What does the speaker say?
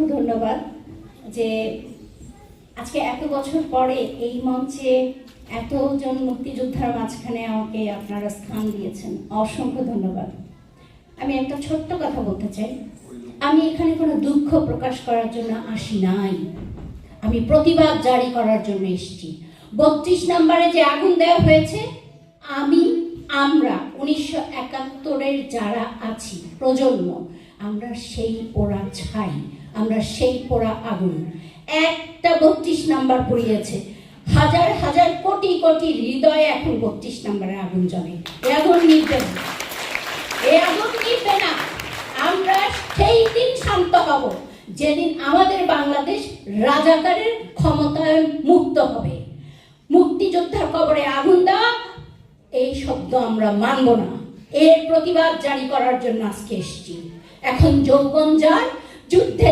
অসংখ্য ধন্যবাদ যে আজকে এত বছর পরে এই মঞ্চে এতজন মুক্তিযোদ্ধার মাঝখানে আমাকে আপনারা স্থান দিয়েছেন। অসংখ্য ধন্যবাদ। আমি একটা ছোট্ট কথা বলতে চাই। আমি এখানে কোনো দুঃখ প্রকাশ করার জন্য আসি নাই। আমি প্রতিবাদ জারি করার জন্য এসেছি। বত্রিশ নম্বরে যে আগুন দেওয়া হয়েছে, আমি, আমরা উনিশশো একাত্তরের যারা আছি, প্রজন্ম আমরা সেই পোড়া ছাই, আমরা সেই পোড়া আগুন। একটা বত্রিশ নাম্বার পড়িয়েছে। হাজার হাজার কোটি কোটি হৃদয়ে এখন বত্রিশ নাম্বারে আগুন জ্বলে। এ আগুন নিবে না। এ আগুন নিবে না। আমরা সেই দিন শান্ত হব, যেদিন আমাদের বাংলাদেশ রাজাকারের ক্ষমতায়ন মুক্ত হবে। মুক্তিযোদ্ধার কবরে আগুন দেওয়া, এই শব্দ আমরা মানব না। এর প্রতিবাদ জারি করার জন্য আজকে এসছি। এখন যৌবন যার যুদ্ধে